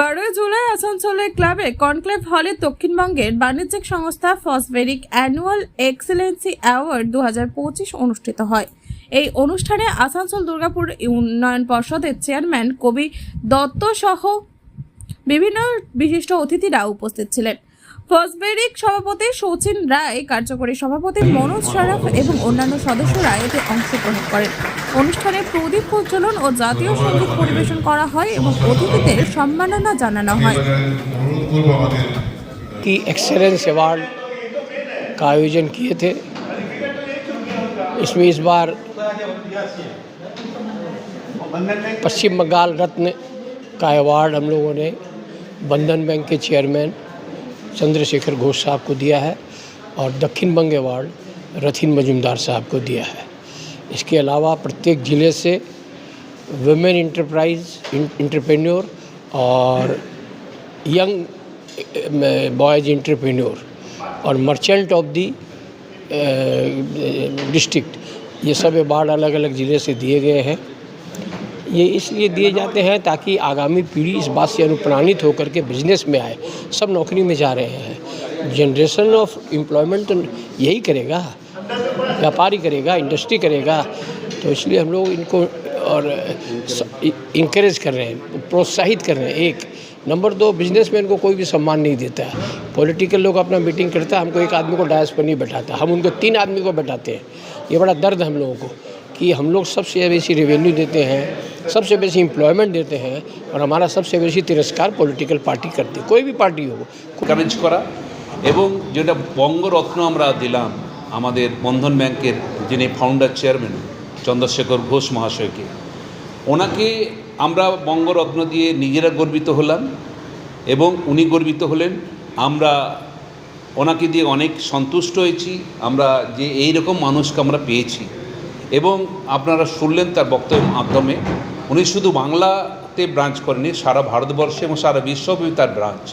বারোই জুলাই আসানসোলের ক্লাবে কনক্লেভ হলে দক্ষিণবঙ্গের বাণিজ্যিক সংস্থা ফসবেরিক অ্যানুয়াল এক্সেলেন্সি অ্যাওয়ার্ড দু হাজার পঁচিশ অনুষ্ঠিত হয়। এই অনুষ্ঠানে আসানসোল দুর্গাপুর উন্নয়ন পর্ষদের চেয়ারম্যান কবি দত্ত সহ বিভিন্ন বিশিষ্ট অতিথিরা উপস্থিত ছিলেন। ফসবেরিক সভাপতি সচিন রায় কার্যকরী সভাপতি মনোজ শরফ এবং অন্যান্য সদস্যরা এতে অংশগ্রহণ করেন অনুষ্ঠানে প্রদীপ প্রজ্বলন ও জাতীয় সঙ্গীত পরিবেশন করা হয় এবং অতিথিদের সম্মাননা জানানো হয় অনুরোধ করবো আমাদের की एक्सेलेंस अवार्ड का आयोजन किए थे इसमें इस बार पश्चिम बंगाल रत्न का अवार्ड हम लोगों ने बंधन बैंक के चेयरमैन चंद्रशेखर घोष साहब को दिया है और दक्षिण बंग अवार्ड रथिन मजुमदार साहब को दिया है। इसके अलावा प्रत्येक ज़िले से वुमेन इंटरप्राइज इंटरप्रेन्योर और यंग बॉयज़ इंटरप्रेन्योर और मर्चेंट ऑफ़ दी डिस्ट्रिक्ट ये सब अवार्ड अलग अलग ज़िले से दिए गए हैं। ये इसलिए दिए जाते हैं ताकि आगामी पीढ़ी इस बात से अनुप्राणित होकर के बिज़नेस में आए। सब नौकरी में जा रहे हैं। जनरेशन ऑफ़ एम्प्लॉयमेंट यही करेगा। व्यापारी करेगा इंडस्ट्री करेगा। तो इसलिए हम लोग इनको और इंकरेज कर रहे हैं, प्रोत्साहित कर रहे हैं। एक नंबर दो बिज़नेस बिजनेसमैन को कोई भी सम्मान नहीं देता। है पॉलिटिकल लोग अपना मीटिंग करता है, हमको एक आदमी को डायस पर नहीं बैठाता। हम उनको तीन आदमी को बैठाते हैं। ये बड़ा दर्द हम लोगों को कि हम लोग सबसे बेसी रेवेन्यू देते हैं। सबसे बेसी एम्प्लॉयमेंट देते हैं और हमारा सबसे बेसी तिरस्कार पॉलिटिकल पार्टी करती है कोई भी पार्टी हो এনকারেজ করা এবং যেটা বঙ্গরত্ন আমরা দিলাম আমাদের বন্ধন ব্যাংকের যিনি ফাউন্ডার চেয়ারম্যান চন্দ্রশেখর ঘোষ মহাশয়কে ওনাকে আমরা বঙ্গরত্ন দিয়ে নিজেরা গর্বিত হলাম এবং উনি গর্বিত হলেন আমরা ওনাকে দিয়ে অনেক সন্তুষ্ট হয়েছি আমরা যে এই রকম মানুষকে আমরা পেয়েছি এবং আপনারা শুনলেন তার বক্তব্যের মাধ্যমে। উনি শুধু বাংলাতে ব্রাঞ্চ করেনি সারা ভারতবর্ষে এবং সারা বিশ্বব্যাপী তার ব্রাঞ্চ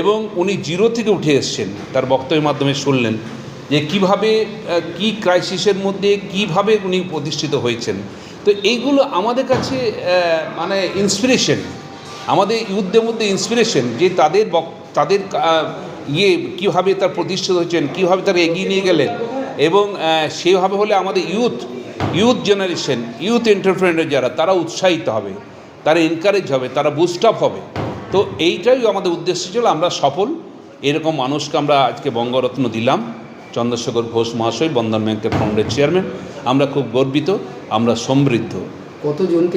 এবং উনি জিরো থেকে উঠে এসছেন, তার বক্তব্যের মাধ্যমে শুনলেন যে কীভাবে কি ক্রাইসিসের মধ্যে কীভাবে উনি প্রতিষ্ঠিত হয়েছেন। তো এইগুলো আমাদের কাছে মানে ইন্সপিরেশন আমাদের ইউথদের মধ্যে ইন্সপিরেশন যে তাদের তাদের ইয়ে কীভাবে তার প্রতিষ্ঠিত হয়েছেন, কীভাবে তারা এগিয়ে নিয়ে গেলেন। এবং সেভাবে হলে আমাদের youth youth generation youth entrepreneur যারা, তারা উৎসাহিত হবে, তারা এনকারেজ হবে, তারা বুস্ট আপ হবে। তো এইটাই আমাদের উদ্দেশ্য ছিল, আমরা সফল। এরকম মানুষকে আমরা আজকে বঙ্গরত্ন দিলাম। চন্দ্রশেখর ঘোষ মহাশয় বন্ধন ব্যাংকের ফাউন্ডের চেয়ারম্যান আমরা খুব গর্বিত, আমরা সমৃদ্ধ। কতজনকে